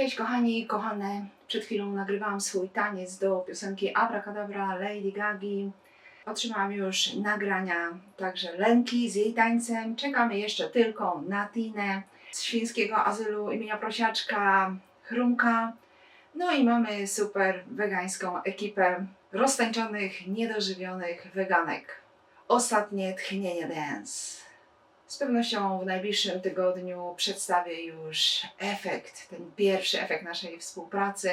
Cześć kochani, kochane. Przed chwilą nagrywałam swój taniec do piosenki Abracadabra Lady Gagi. Otrzymałam już nagrania także Lenki z jej tańcem. Czekamy jeszcze tylko na Tinę z świńskiego azylu imienia Prosiaczka, Chrumka. No i mamy super wegańską ekipę roztańczonych, niedożywionych weganek. Ostatnie tchnienie dance. Z pewnością w najbliższym tygodniu przedstawię już efekt, ten pierwszy efekt naszej współpracy.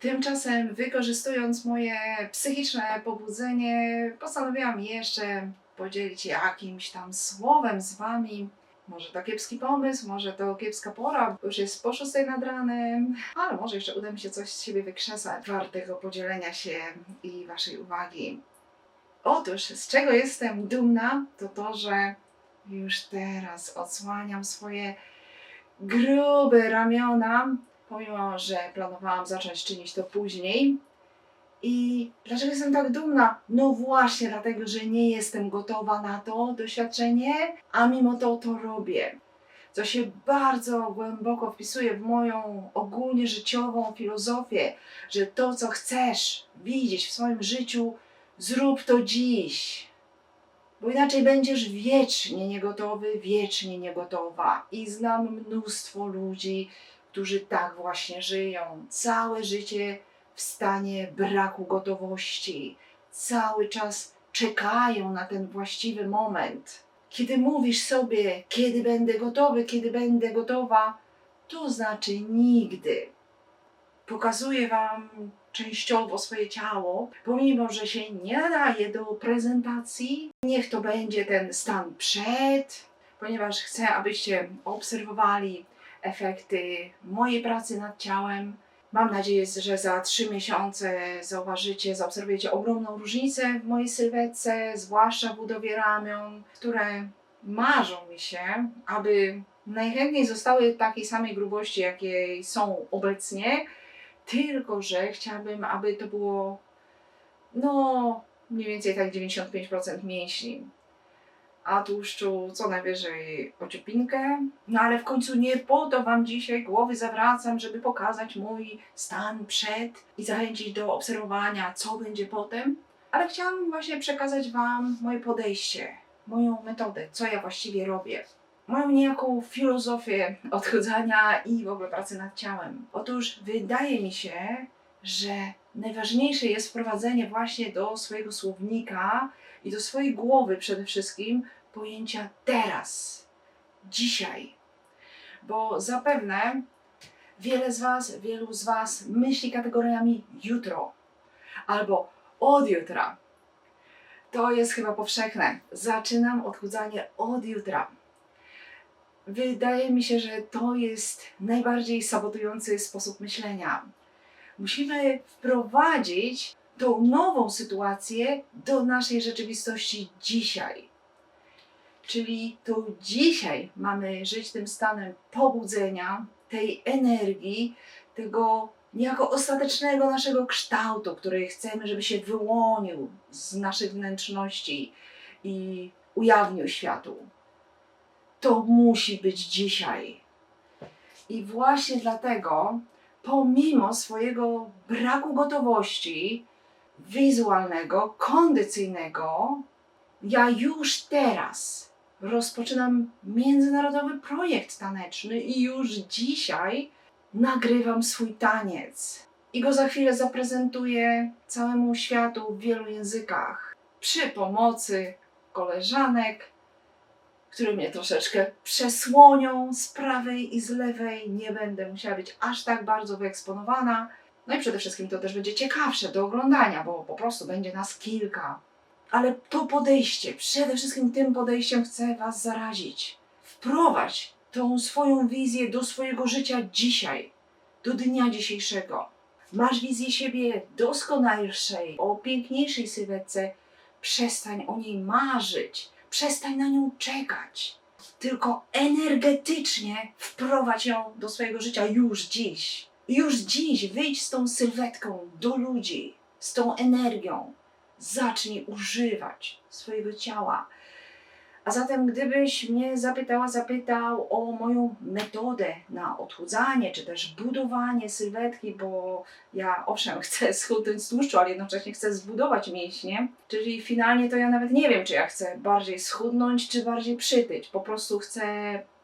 Tymczasem, wykorzystując moje psychiczne pobudzenie, postanowiłam jeszcze podzielić się jakimś tam słowem z Wami. Może to kiepski pomysł, może to kiepska pora, już jest po szóstej nad ranem, ale może jeszcze uda mi się coś z siebie wykrzesać, wartego podzielenia się i Waszej uwagi. Otóż, z czego jestem dumna, to to, że już teraz odsłaniam swoje grube ramiona, pomimo że planowałam zacząć czynić to później. I dlaczego jestem tak dumna? No właśnie dlatego, że nie jestem gotowa na to doświadczenie, a mimo to to robię. Co się bardzo głęboko wpisuje w moją ogólnie życiową filozofię, że to, co chcesz widzieć w swoim życiu, zrób to dziś bo inaczej będziesz wiecznie niegotowy, wiecznie niegotowa. I znam mnóstwo ludzi, którzy tak właśnie żyją. Całe życie w stanie braku gotowości. Cały czas czekają na ten właściwy moment. Kiedy mówisz sobie, kiedy będę gotowy, kiedy będę gotowa, to znaczy nigdy. Pokazuję Wam częściowo swoje ciało, pomimo że się nie nadaje do prezentacji. Niech to będzie ten stan przed, ponieważ chcę, abyście obserwowali efekty mojej pracy nad ciałem. Mam nadzieję, że za trzy miesiące zauważycie, zaobserwujecie ogromną różnicę w mojej sylwetce, zwłaszcza w budowie ramion, które marzą mi się, aby najchętniej zostały takiej samej grubości, jakiej są obecnie, tylko że chciałabym, aby to było no mniej więcej tak 95% mięśni, a tłuszczu co najwyżej ociupinkę. No ale w końcu nie po to Wam dzisiaj głowy zawracam, żeby pokazać mój stan przed i zachęcić do obserwowania, co będzie potem, ale chciałam właśnie przekazać Wam moje podejście, moją metodę, co ja właściwie robię moją niejaką filozofię odchudzania i w ogóle pracy nad ciałem. Otóż wydaje mi się, że najważniejsze jest wprowadzenie właśnie do swojego słownika i do swojej głowy przede wszystkim pojęcia teraz, dzisiaj. Bo zapewne wiele z Was, wielu z Was myśli kategoriami jutro albo od jutra. To jest chyba powszechne. Zaczynam odchudzanie od jutra. Wydaje mi się, że to jest najbardziej sabotujący sposób myślenia. Musimy wprowadzić tą nową sytuację do naszej rzeczywistości dzisiaj. Czyli to dzisiaj mamy żyć tym stanem pobudzenia, tej energii, tego niejako ostatecznego naszego kształtu, który chcemy, żeby się wyłonił z naszych wnętrzności i ujawnił światu to musi być dzisiaj. I właśnie dlatego, pomimo swojego braku gotowości wizualnego, kondycyjnego, ja już teraz rozpoczynam międzynarodowy projekt taneczny i już dzisiaj nagrywam swój taniec. I go za chwilę zaprezentuję całemu światu w wielu językach. Przy pomocy koleżanek, które mnie troszeczkę przesłonią z prawej i z lewej. Nie będę musiała być aż tak bardzo wyeksponowana. No i przede wszystkim to też będzie ciekawsze do oglądania, bo po prostu będzie nas kilka. Ale to podejście, przede wszystkim tym podejściem chcę Was zarazić. Wprowadź tą swoją wizję do swojego życia dzisiaj, do dnia dzisiejszego. Masz wizję siebie doskonalszej, o piękniejszej sylwetce. Przestań o niej marzyć Przestań na nią czekać. Tylko energetycznie wprowadź ją do swojego życia już dziś. Już dziś wyjdź z tą sylwetką do ludzi, z tą energią. Zacznij używać swojego ciała. A zatem, gdybyś mnie zapytała, zapytał o moją metodę na odchudzanie, czy też budowanie sylwetki, bo ja owszem chcę schudnąć z tłuszczu, ale jednocześnie chcę zbudować mięśnie, czyli finalnie to ja nawet nie wiem, czy ja chcę bardziej schudnąć, czy bardziej przytyć. Po prostu chcę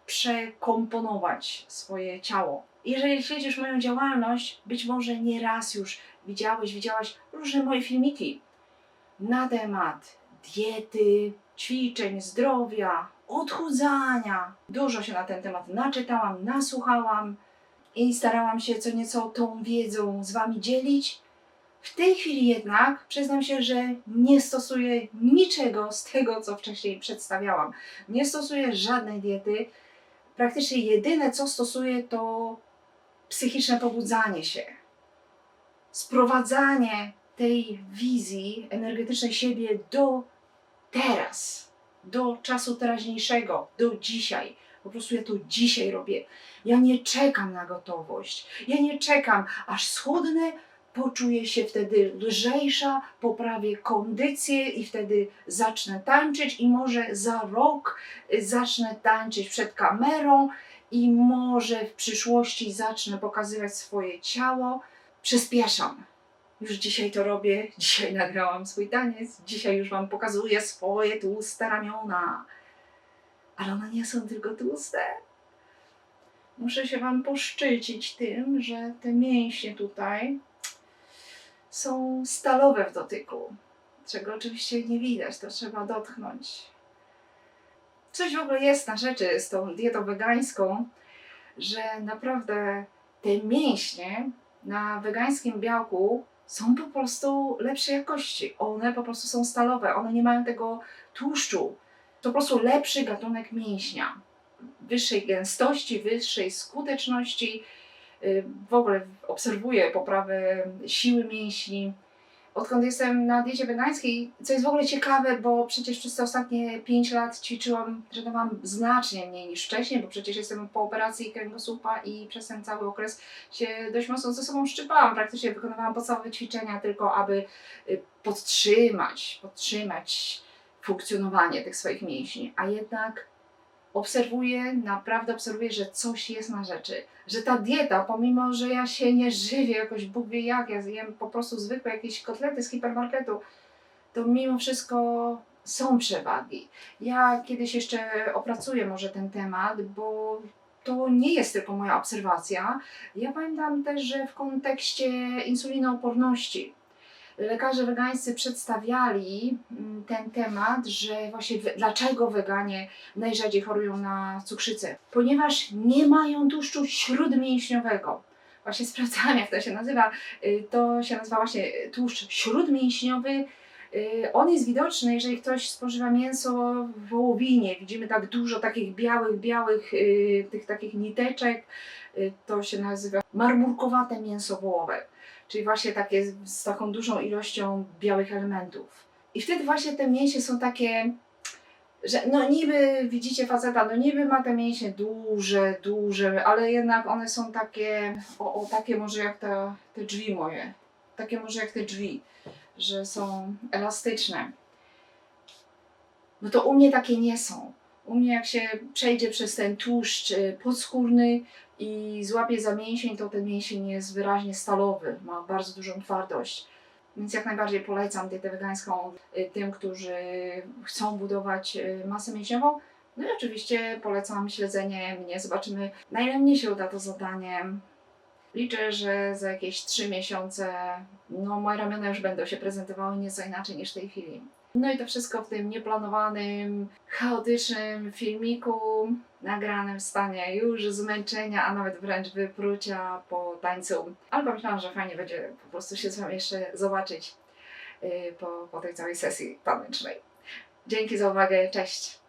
przekomponować swoje ciało. Jeżeli śledzisz moją działalność, być może nie raz już widziałeś, widziałaś różne moje filmiki na temat diety, ćwiczeń, zdrowia, odchudzania. Dużo się na ten temat naczytałam, nasłuchałam i starałam się co nieco tą wiedzą z Wami dzielić. W tej chwili jednak przyznam się, że nie stosuję niczego z tego, co wcześniej przedstawiałam. Nie stosuję żadnej diety. Praktycznie jedyne, co stosuję, to psychiczne pobudzanie się, sprowadzanie tej wizji energetycznej siebie do teraz, do czasu teraźniejszego, do dzisiaj. Po prostu ja to dzisiaj robię. Ja nie czekam na gotowość. Ja nie czekam, aż schudnę, poczuję się wtedy lżejsza, poprawię kondycję i wtedy zacznę tańczyć i może za rok y, zacznę tańczyć przed kamerą i może w przyszłości zacznę pokazywać swoje ciało. Przyspieszam. Już dzisiaj to robię, dzisiaj nagrałam swój taniec, dzisiaj już Wam pokazuję swoje tłuste ramiona. Ale one nie są tylko tłuste. Muszę się Wam poszczycić tym, że te mięśnie tutaj są stalowe w dotyku, czego oczywiście nie widać, to trzeba dotknąć. Coś w ogóle jest na rzeczy z tą dietą wegańską, że naprawdę te mięśnie na wegańskim białku są po prostu lepszej jakości. One po prostu są stalowe, one nie mają tego tłuszczu. To po prostu lepszy gatunek mięśnia. Wyższej gęstości, wyższej skuteczności. Y, W ogóle obserwuję poprawę siły mięśni. Odkąd jestem na diecie wegańskiej, co jest w ogóle ciekawe, bo przecież przez te ostatnie 5 lat ćwiczyłam, trenowałam znacznie mniej niż wcześniej, bo przecież jestem po operacji kręgosłupa i przez ten cały okres się dość mocno ze sobą szczypałam. Praktycznie wykonywałam podstawowe ćwiczenia tylko, aby y, podtrzymać, podtrzymać funkcjonowanie tych swoich mięśni. A jednak obserwuję, naprawdę obserwuję, że coś jest na rzeczy. Że ta dieta, pomimo że ja się nie żywię jakoś Bóg wie jak, ja zjem po prostu zwykłe jakieś kotlety z hipermarketu, to mimo wszystko są przewagi. Ja kiedyś jeszcze opracuję może ten temat, bo to nie jest tylko moja obserwacja. Ja pamiętam też, że w kontekście insulinooporności lekarze wegańscy przedstawiali mm, ten temat, że właśnie dlaczego weganie najrzadziej chorują na cukrzycę. Ponieważ nie mają tłuszczu śródmięśniowego. Właśnie sprawdzałam, jak to się nazywa. Y, To się nazywa właśnie tłuszcz śródmięśniowy. Y, On jest widoczny, jeżeli ktoś spożywa mięso w wołowinie. Widzimy tak dużo takich białych, białych, y, tych takich niteczek. Y, To się nazywa marmurkowate mięso wołowe czyli właśnie takie z, taką dużą ilością białych elementów. I wtedy właśnie te mięśnie są takie, że no niby widzicie faceta, no niby ma te mięśnie duże, duże, ale jednak one są takie, o, o takie może jak te, te drzwi moje, takie może jak te drzwi, że są elastyczne. No to u mnie takie nie są. U mnie jak się przejdzie przez ten tłuszcz y, podskórny i złapie za mięsień, to ten mięsień jest wyraźnie stalowy, ma bardzo dużą twardość. Więc jak najbardziej polecam dietę wegańską y, tym, którzy chcą budować y, masę mięśniową. No i oczywiście polecam śledzenie mnie. Zobaczymy, na ile mnie się uda to zadanie. Liczę, że za jakieś 3 miesiące no, moje ramiona już będą się prezentowały nieco inaczej niż w tej chwili. No i to wszystko w tym nieplanowanym, chaotycznym filmiku, nagranym w stanie już zmęczenia, a nawet wręcz wyprucia po tańcu. Ale pomyślałam, że fajnie będzie po prostu się z Wami jeszcze zobaczyć yy, po, po tej całej sesji tanecznej. Dzięki za uwagę, cześć!